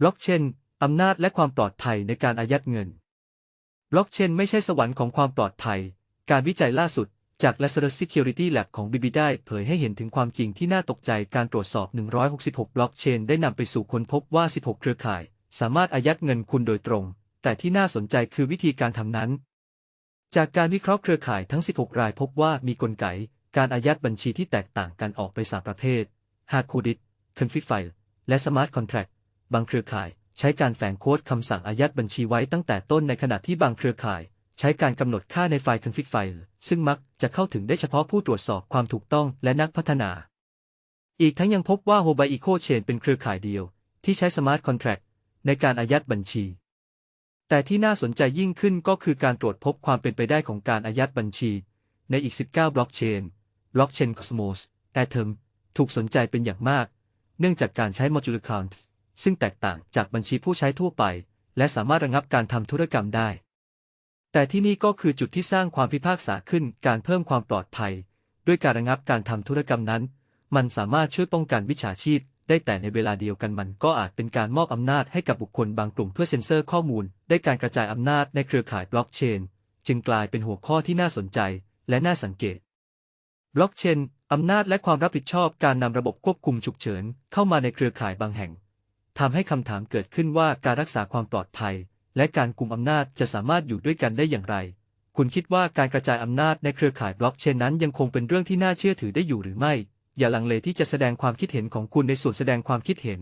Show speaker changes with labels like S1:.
S1: บล็อกเชนอำนาจและความปลอดภัยในการอายัดเงิน บล็อกเชนไม่ใช่สวรรค์ของความปลอดภัย การวิจัยล่าสุดจาก Lazarus Security Lab ของ BB ได้เผยให้เห็นถึงความจริงที่น่าตกใจการตรวจสอบ 166 บล็อกเชนได้นำไปสู่ค้นพบว่า 16 เครือข่าย สามารถอายัดเงินคุณโดยตรง แต่ที่น่าสนใจคือวิธีการทำนั้น จากการวิเคราะห์เครือข่ายทั้ง 16 รายพบว่ามีกลไก การอายัดบัญชีที่แตกต่างกันออกไปสามประเภท Hard Coded Config File และ Smart Contract บางเครือข่าย ใช้การแฝงโค้ดคำสั่งอายัดบัญชีไว้ตั้งแต่ต้นในขณะที่บางเครือข่าย ใช้การกำหนดค่าในไฟล์ config file ซึ่งมักจะเข้าถึงได้เฉพาะผู้ตรวจสอบความถูกต้องและนักพัฒนา อีกทั้งยังพบว่า Hobby Eco Chain เป็นเครือข่ายเดียว ที่ใช้ Smart Contract ในการอายัดบัญชี แต่ที่น่าสนใจยิ่งขึ้นก็คือการตรวจพบความเป็นไปได้ของการอายัดบัญชี ในอีก 19 บล็อกเชน บล็อกเชน Cosmos Atom ถูกสนใจเป็นอย่างมาก เนื่องจากการใช้ Modular Account ซึ่งแตกต่างจากบัญชีผู้ใช้ทั่วไป และสามารถระงับการทำธุรกรรมได้ แต่ที่นี่ก็คือจุดที่สร้างความพิพากษาขึ้นการเพิ่มความปลอดภัย ด้วยการระงับการทำธุรกรรมนั้น มันสามารถช่วยป้องกันวิชาชีพ ได้แต่ในเวลาเดียวกันมันก็อาจเป็นการมอบอำนาจให้กับบุคคลบางกลุ่มเพื่อเซ็นเซอร์ข้อมูล ได้การกระจายอำนาจในเครือข่ายบล็อกเชน จึงกลายเป็นหัวข้อที่น่าสนใจและน่าสังเกตบล็อกเชนอำนาจและความรับผิดชอบการนำระบบควบคุมฉุกเฉินเข้ามาในเครือข่ายบางแห่ง ทำให้คำถามเกิดขึ้นว่าการรักษาความปลอดภัย และการกุมอำนาจจะสามารถอยู่ด้วยกันได้อย่างไร คุณคิดว่าการกระจายอำนาจในเครือข่ายบล็อกเชนนั้นยังคงเป็นเรื่องที่น่าเชื่อถือได้อยู่หรือไม่ อย่าลังเลที่จะแสดงความคิดเห็นของคุณในส่วนแสดงความคิดเห็น